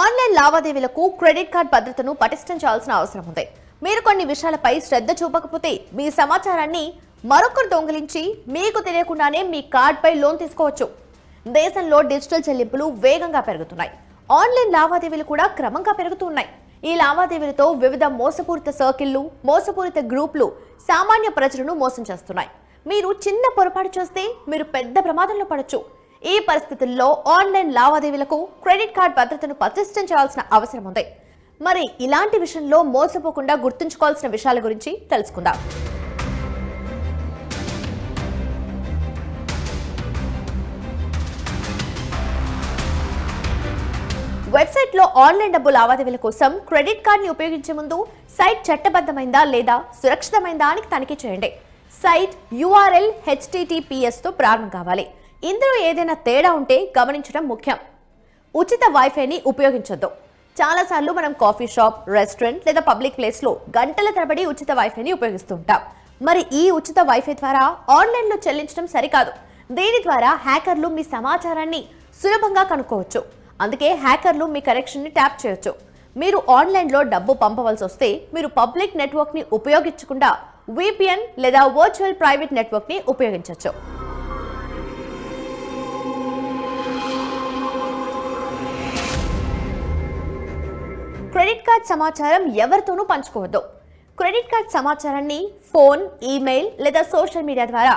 Online లావాదేవీలకు credit card భద్రతను పటిష్టం చేయాల్సిన అవసరం ఉంది. మీరు కొన్ని విషయాలపై శ్రద్ధ చూపకపోతే మీ సమాచారాన్ని మరొకరు దొంగిలించి మీకు తెలియకుండానే మీ కార్డ్పై లోన్ తీసుకోవచ్చు. దేశంలో డిజిటల్ చెల్లింపులు వేగంగా పెరుగుతున్నాయి. ఆన్లైన్ లావాదేవీలు కూడా క్రమంగా పెరుగుతున్నాయి ఈ లావాదేవీలతో వివిధ మోసపూరిత సర్కిళ్ళు మోసపూరిత గ్రూపులు సామాన్య ప్రజలను మోసం చేస్తున్నాయి. మీరు చిన్న పొరపాటు చేస్తే మీరు పెద్ద ప్రమాదంలో పడచ్చు. ఈ పరిస్థితుల్లో ఆన్లైన్ లావాదేవీలకు క్రెడిట్ కార్డ్ భద్రతను పటిష్టం చేయాల్సిన అవసరం ఉంది. మరి ఇలాంటి విషయంలో మోసపోకుండా గుర్తుంచుకోవాల్సిన విషయాల గురించి తెలుసుకుందాం. వెబ్సైట్లో ఆన్లైన్ డబ్బు లావాదేవీల కోసం క్రెడిట్ కార్డ్ని ఉపయోగించే ముందు సైట్ చట్టబద్ధమైందా లేదా సురక్షితమైందా అని తనిఖీ చేయండి. సైట్ యూఆర్ఎల్ హెచ్టిటిపిఎస్తో ప్రారంభం కావాలి. ఇందులో ఏదైనా తేడా ఉంటే గమనించడం ముఖ్యం. ఉచిత వైఫైని ఉపయోగించొద్దు. చాలాసార్లు మనం కాఫీ షాప్ రెస్టారెంట్ లేదా పబ్లిక్ ప్లేస్లో గంటల తరబడి ఉచిత వైఫైని ఉపయోగిస్తూ ఉంటాం మరి ఈ ఉచిత వైఫై ద్వారా ఆన్లైన్లో చెల్లించడం సరికాదు. దీని ద్వారా హ్యాకర్లు మీ సమాచారాన్ని సులభంగా కనుక్కోవచ్చు. అందుకే హ్యాకర్లు మీ కనెక్షన్ని ట్యాప్ చేయొచ్చు. మీరు ఆన్లైన్లో డబ్బు పంపవలసి వస్తే మీరు పబ్లిక్ నెట్వర్క్ని ఉపయోగించకుండా విపిఎన్ లేదా వర్చువల్ ప్రైవేట్ నెట్వర్క్ని ఉపయోగించవచ్చు కార్డ్ సమాచారం ఎవరితోనూ పంచుకోవద్దు. క్రెడిట్ కార్డ్ సమాచారాన్ని ఫోన్ ఈమెయిల్ లేదా సోషల్ మీడియా ద్వారా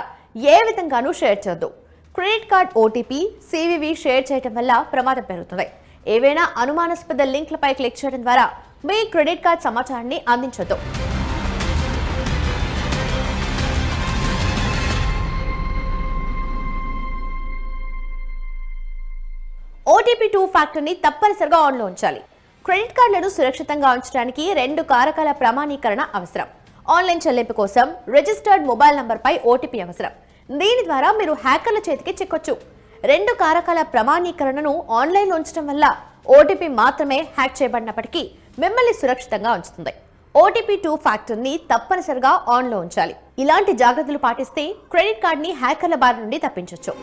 ఏ విధంగానూ షేర్ చేయొద్దు. Credit card OTP CVV share చేయడం వల్ల ప్రమాదం పెరుగుతుంది. ఏవైనా అనుమానాస్పద లింక్లపై క్లిక్ చేయడం ద్వారా మీ క్రెడిట్ కార్డ్ సమాచారాన్ని అందించొద్దు. ఓటీపీ టూ ఫ్యాక్టర్ని తప్పనిసరిగా ఆన్లో ఉంచాలి. క్రెడిట్ కార్డులను సురక్షితంగా ఉంచడానికి రెండు కారకాల ప్రమాణీకరణ అవసరం. ఆన్లైన్ చెల్లింపు కోసం రిజిస్టర్డ్ మొబైల్ నంబర్పై ఓటీపీ అవసరం. దీని ద్వారా మీరు హ్యాకర్ల చేతికి చిక్కొచ్చు. రెండు కారకాల ప్రమాణీకరణను ఆన్లైన్లో ఉంచడం వల్ల ఓటీపీ మాత్రమే హ్యాక్ చేయబడినప్పటికీ మిమ్మల్ని సురక్షితంగా ఉంచుతుంది. ఓటీపీ టూ ఫ్యాక్టర్ని తప్పనిసరిగా ఆన్లో ఉంచాలి. ఇలాంటి జాగ్రత్తలు పాటిస్తే క్రెడిట్ కార్డ్ని హ్యాకర్ల బారి నుండి తప్పించవచ్చు